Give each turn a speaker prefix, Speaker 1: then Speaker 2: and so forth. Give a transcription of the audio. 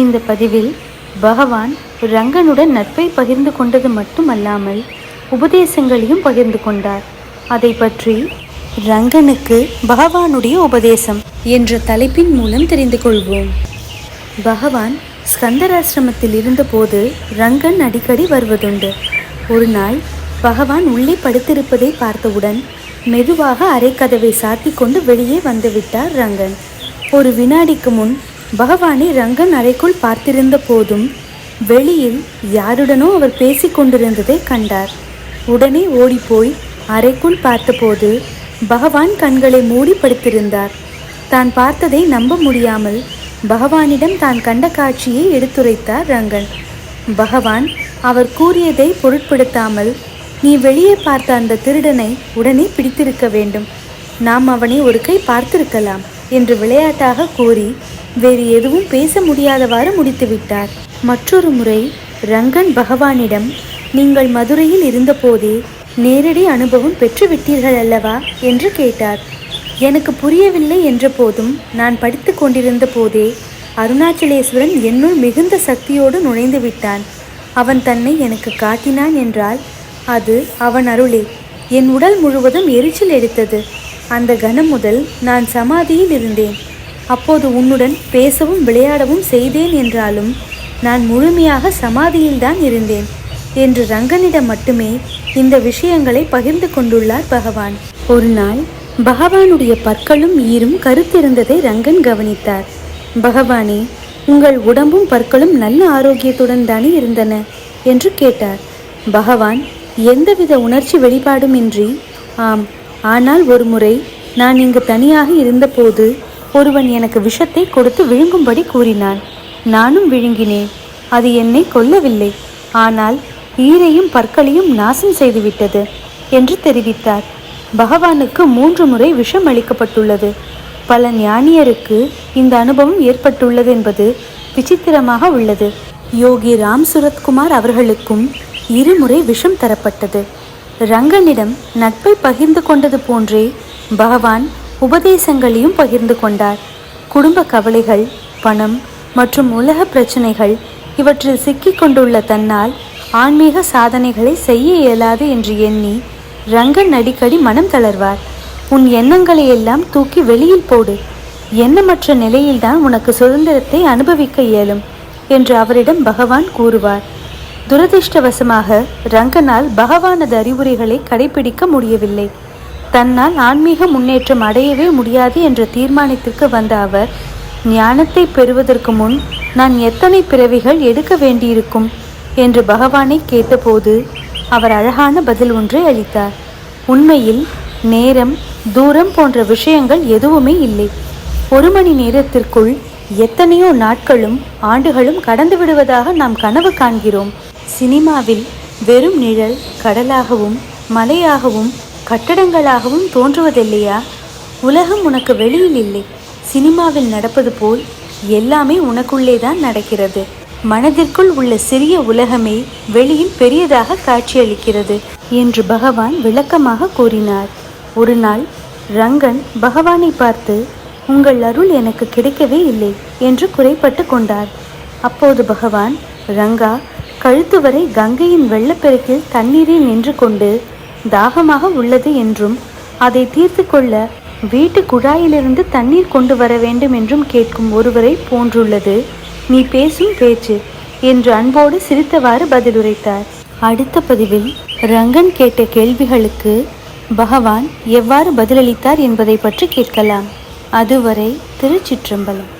Speaker 1: இந்த பதிவில் பகவான் ரங்கனுடன் நட்பை பகிர்ந்து கொண்டது மட்டுமல்லாமல் உபதேசங்களையும் பகிர்ந்து கொண்டார். அதை பற்றி ரங்கனுக்கு பகவானுடைய உபதேசம் என்ற தலைப்பின் மூலம் தெரிந்து கொள்வோம். பகவான் ஸ்கந்தராசிரமத்தில் இருந்தபோது ரங்கன் அடிக்கடி வருவதுண்டு. ஒரு நாள் பகவான் உள்ளே படுத்திருப்பதை பார்த்தவுடன் மெதுவாக அரைக்கதவை சாத்தி கொண்டு வெளியே வந்துவிட்டார் ரங்கன். ஒரு வினாடிக்கு முன் பகவானை ரங்கன் அறைக்குள் பார்த்திருந்த போதும் வெளியில் யாருடனோ அவர் பேசிக் கொண்டிருந்ததை கண்டார். உடனே ஓடிப்போய் அறைக்குள் பார்த்தபோது பகவான் கண்களை மூடி படுத்திருந்தார். தான் பார்த்ததை நம்ப முடியாமல் பகவானிடம் தான் கண்ட காட்சியை எடுத்துரைத்தார் ரங்கன். பகவான் அவர் கூறியதை பொருட்படுத்தாமல் நீ வெளியே பார்த்த அந்த திருடனை உடனே பிடித்திருக்க வேண்டும். நாம் அவனை ஒரு கை பார்த்திருக்கலாம் என்று விளையாட்டாக கூறி வேறு எதுவும் பேச முடியாதவாறு முடித்துவிட்டார். மற்றொரு முறை ரங்கன் பகவானிடம் நீங்கள் மதுரையில் இருந்தபோதே நேரடி அனுபவம் பெற்றுவிட்டீர்கள் அல்லவா? என்று கேட்டார். எனக்கு புரியவில்லை என்ற போதும் நான் படித்து கொண்டிருந்த போதே அருணாச்சலேஸ்வரன் என்னுள் மிகுந்த சக்தியோடு நுழைந்து விட்டான். அவன் தன்னை எனக்கு காட்டினான் என்றால் அது அவன் அருளே. என் உடல் முழுவதும் எரிச்சல் எடுத்தது. அந்த கணம் முதல் நான் சமாதியில் இருந்தேன். அப்போது உன்னுடன் பேசவும் விளையாடவும் செய்தேன் என்றாலும் நான் முழுமையாக சமாதியில்தான் இருந்தேன் என்று ரங்கனிடம் மட்டுமே இந்த விஷயங்களை பகிர்ந்து கொண்டுள்ளார் பகவான். ஒரு நாள் பகவானுடைய பற்களும் ஈரும் கருத்திருந்ததை ரங்கன் கவனித்தார். பகவானே உங்கள் உடம்பும் பற்களும் நல்ல ஆரோக்கியத்துடன் தானே இருந்தன? என்று கேட்டார். பகவான் எந்தவித உணர்ச்சி வெளிப்பாடுமின்றி ஆம் ஆனால் ஒரு முறை நான் இங்கு தனியாக இருந்தபோது ஒருவன் எனக்கு விஷத்தை கொடுத்து விழுங்கும்படி கூறினான். நானும் விழுங்கினேன். அது என்னை கொல்லவில்லை. ஆனால் ஈரையும் பற்களையும் நாசம் செய்துவிட்டது என்று தெரிவித்தார். பகவானுக்கு மூன்று முறை விஷம் அளிக்கப்பட்டுள்ளது. பல ஞானியருக்கு இந்த அனுபவம் ஏற்பட்டுள்ளது என்பது விசித்திரமாக உள்ளது. யோகி ராம் சுரத்குமார் அவர்களுக்கும் இருமுறை விஷம் தரப்பட்டது. ரங்கனிடம் நட்பை பகிர்ந்து கொண்டது போன்றே பகவான் உபதேசங்களையும் பகிர்ந்து கொண்டார். குடும்ப கவலைகள் பணம் மற்றும் உலக பிரச்சனைகள் இவற்றில் சிக்கிக் கொண்டுள்ள தன்னால் ஆன்மீக சாதனைகளை செய்ய இயலாது என்று எண்ணி ரங்கன் அடிக்கடி மனம் தளர்வார். உன் எண்ணங்களை எல்லாம் தூக்கி வெளியில் போடு. எண்ணமற்ற நிலையில்தான் உனக்கு சுதந்திரத்தை அனுபவிக்க இயலும் என்று அவரிடம் பகவான் கூறுவார். துரதிர்ஷ்டவசமாக ரங்கனால் பகவானது அறிவுரைகளை கடைபிடிக்க முடியவில்லை. தன்னால் ஆன்மீக முன்னேற்றம் அடையவே முடியாது என்ற தீர்மானத்திற்கு வந்த அவர் ஞானத்தை பெறுவதற்கு முன் நான் எத்தனை பிறவிகள் எடுக்க வேண்டியிருக்கும்? என்று பகவானை கேட்டபோது அவர் அழகான பதில் ஒன்றை அளித்தார். உண்மையில் நேரம் தூரம் போன்ற விஷயங்கள் எதுவுமே இல்லை. ஒரு மணி நேரத்திற்குள் எத்தனையோ நாட்களும் ஆண்டுகளும் கடந்து விடுவதாக நாம் கனவு காண்கிறோம். சினிமாவில் வெறும் நிழல் கடலாகவும் மலையாகவும் கட்டடங்களாகவும் தோன்றுவதில்லையா? உலகம் உனக்கு வெளியில் இல்லை. சினிமாவில் நடப்பது போல் எல்லாமே உனக்குள்ளே தான் நடக்கிறது. மனதிற்குள் உள்ள சிறிய உலகமே வெளியில் பெரியதாக காட்சியளிக்கிறது என்று பகவான் விளக்கமாக கூறினார். ஒரு நாள் ரங்கன் பகவானை பார்த்து உங்கள் அருள் எனக்கு கிடைக்கவே இல்லை என்று குறைப்பட்டு கொண்டார். அப்போது பகவான் ரங்கா கழுத்து வரை கங்கையின் வெள்ளப்பெருக்கில் தண்ணீரில் நின்று கொண்டு தாகமாக உள்ளது என்றும் அதை தீர்த்து கொள்ள வீட்டு குழாயிலிருந்து தண்ணீர் கொண்டு வர வேண்டும் என்றும் கேட்கும் ஒருவரை போன்றுள்ளது. நீ பேசும் பேச்சு என்று அன்போடு சிரித்தவாறு பதிலுரைத்தார். அடுத்த பதிவில் ரங்கன் கேட்ட கேள்விகளுக்கு பகவான் எவ்வாறு பதிலளித்தார் என்பதை பற்றி கேட்கலாம். அதுவரை திருச்சிற்றம்பலம்.